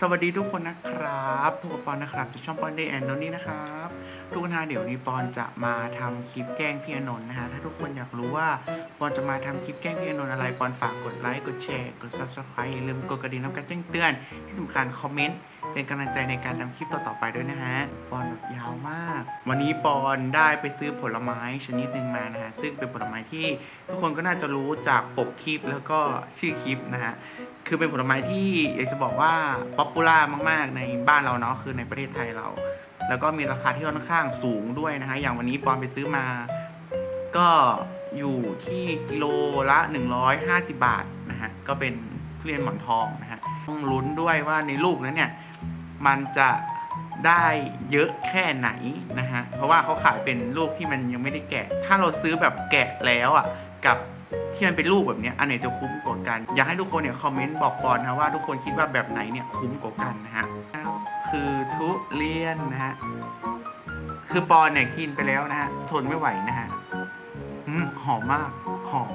สวัสดีทุกคนนะครับพวกบปอนนะครับจากช่องปอนเดย์แอนโนนี่นะครับ ทุกคนฮะเดี๋ยวนี้ปอนจะมาทำคลิปแกล้งพี่อนนท์นะฮะถ้าทุกคนอยากรู้ว่าปอนจะมาทำคลิปแกล้งพี่อนนท์อะไรปอนฝากกดไลค์กดแชร์กดซับสไครต์อย่าลืมกดกระดิ่งน้ำการแจ้งเตือนที่สำคัญคอมเมนต์ เป็นกำลังใจในการทำคลิปต่อๆไปด้วยนะฮะปอนแบบยาวมาก วันนี้ปอนได้ไปซื้อผลไม้ชนิดหนึ่งมานะฮะซึ่งเป็นผลไม้ที่ทุกคนก็น่าจะรู้จากปกคลิปแล้วก็ชื่อคลิปนะฮะคือเป็นผลไม้ที่อยากจะบอกว่าป๊อปปูล่ามาก ๆ ในบ้านเราเนาะคือในประเทศไทยเรา แล้วก็มีราคาที่ค่อนข้างสูงด้วยนะฮะอย่างวันนี้ปอนไปซื้อมา ก็อยู่ที่กิโลละ 150 บาทนะฮะก็เป็นเรียนหมอนทองนะฮะต้องลุ้นด้วยว่าในลูกนั้นเนี่ย มันจะได้เยอะแค่ไหนนะฮะ เพราะว่าเขาขายเป็นลูกที่มันยังไม่ได้แกะ ถ้าเราซื้อแบบแกะแล้วอะ กับที่มันเป็นรูปแบบนี้อันไหนจะคุ้มกว่ากัน อยากให้ทุกคนเนี่ยคอมเมนต์บอกปอนนะว่าทุกคนคิดว่าแบบไหนเนี่ยคุ้มกว่ากันนะฮะคือทุเรียนนะฮะ คือปอนเนี่ยกินไปแล้วนะฮะทนไม่ไหวนะฮะหอมมากหอม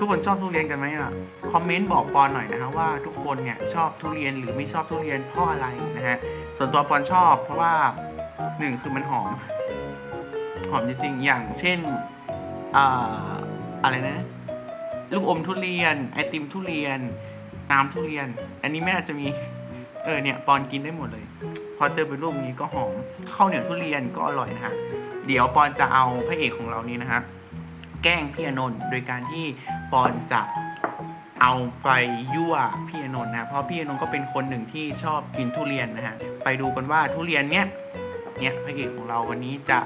ทุกคนชอบทุเรียนกันไหมอะ คอมเมนต์บอกปอนหน่อยนะฮะว่าทุกคนเนี่ยชอบทุเรียนหรือไม่ชอบทุเรียนเพราะอะไรนะฮะ ส่วนตัวปอนชอบเพราะว่าหนึ่งคือมันหอม หอมจริงๆ อย่างเช่นอ่าอะไรนะ ลูกอมทุเรียน ไอติมทุเรียน น้ำทุเรียน อันนี้ไม่น่าจะมี เออเนี่ยปอนกินได้หมดเลย พอเจอเป็นรูปนี้ก็หอมข้าวเหนียวทุเรียนก็อร่อยนะฮะ เดี๋ยวปอนจะเอาพระเอกของเรานี้นะฮะ แกล้งพี่อนนท์โดยการที่ปอนจะเอาไปยั่วพี่อนนท์นะเพราะพี่อนนท์ก็เป็นคนหนึ่งที่ชอบกินทุเรียนนะฮะไปดูกันว่าทุเรียนเนี้ยเนี่ยพระเอกของเราวันนี้จะ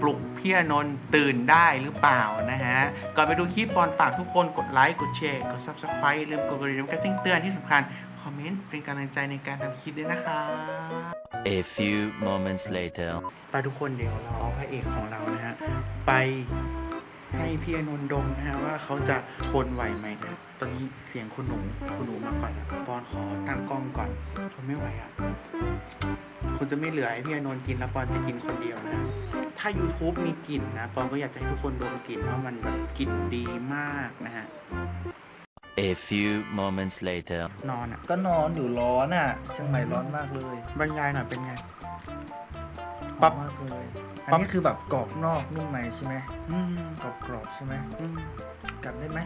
ปลุกพี่อนนท์ตื่นได้หรือเปล่านะฮะ ก่อนไปดูคลิปปอนฝากทุกคนกดไลค์ กดแชร์ กด subscribe อย่าลืมกดกระดิ่งกระจิ้งเตือนที่สำคัญ คอมเมนต์เป็นกำลังใจในการทำคลิปด้วยนะคะ A few moments later. ไปทุกคนเดี๋ยวเราเอาพระเอกของเรานะฮะ ไป ให้พี่อนนท์ดมนะฮะว่าเขาจะทนไหวไหมนะตอนนี้เสียงคุณหนูคุณหนูมาก่อนนะปอนขอตั้งกล้องก่อนทนไม่ไหวอะคุณจะไม่เหลือให้พี่อนนท์กินแล้วปอนจะกินคนเดียวนะถ้า YouTube มีกลิ่นนะปอนก็อยากจะให้ทุกคนดมกลิ่นเพราะมันแบบกลิ่นดีมากนะฮะ A few moments later. นอนอะก็นอนอยู่ร้อนอะเชียงใหม่ร้อนมากเลย บรรยายหน่อยเป็นไง ร้อนมากเลยอันนี้คือแบบกรอบนอกนุ่มในใช่ไหมอืมกรอบกรอบๆใช่ไหมอืมกัดได้ไหม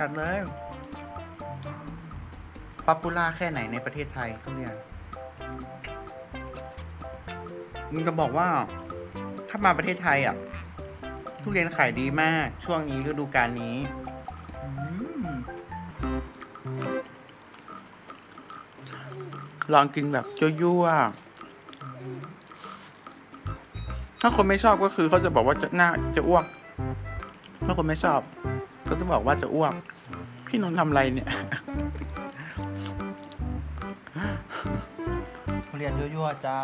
กัดเลยป๊อปปูล่าแค่ไหนในประเทศไทยทุเรียนมึงจะบอกว่า ถ้ามาประเทศไทยอะ ทุเรียนขายดีมาก ช่วงนี้ฤดูกาลนี้อืมลองกินแบบยั่วๆ ถ้าคนไม่ชอบก็คือเขาจะบอกว่าจะหน้าจะอ้วก ถ้าคนไม่ชอบก็จะบอกว่าจะอ้วก พี่นนท์ทำอะไรเนี่ยเรียนยั่วๆจ้า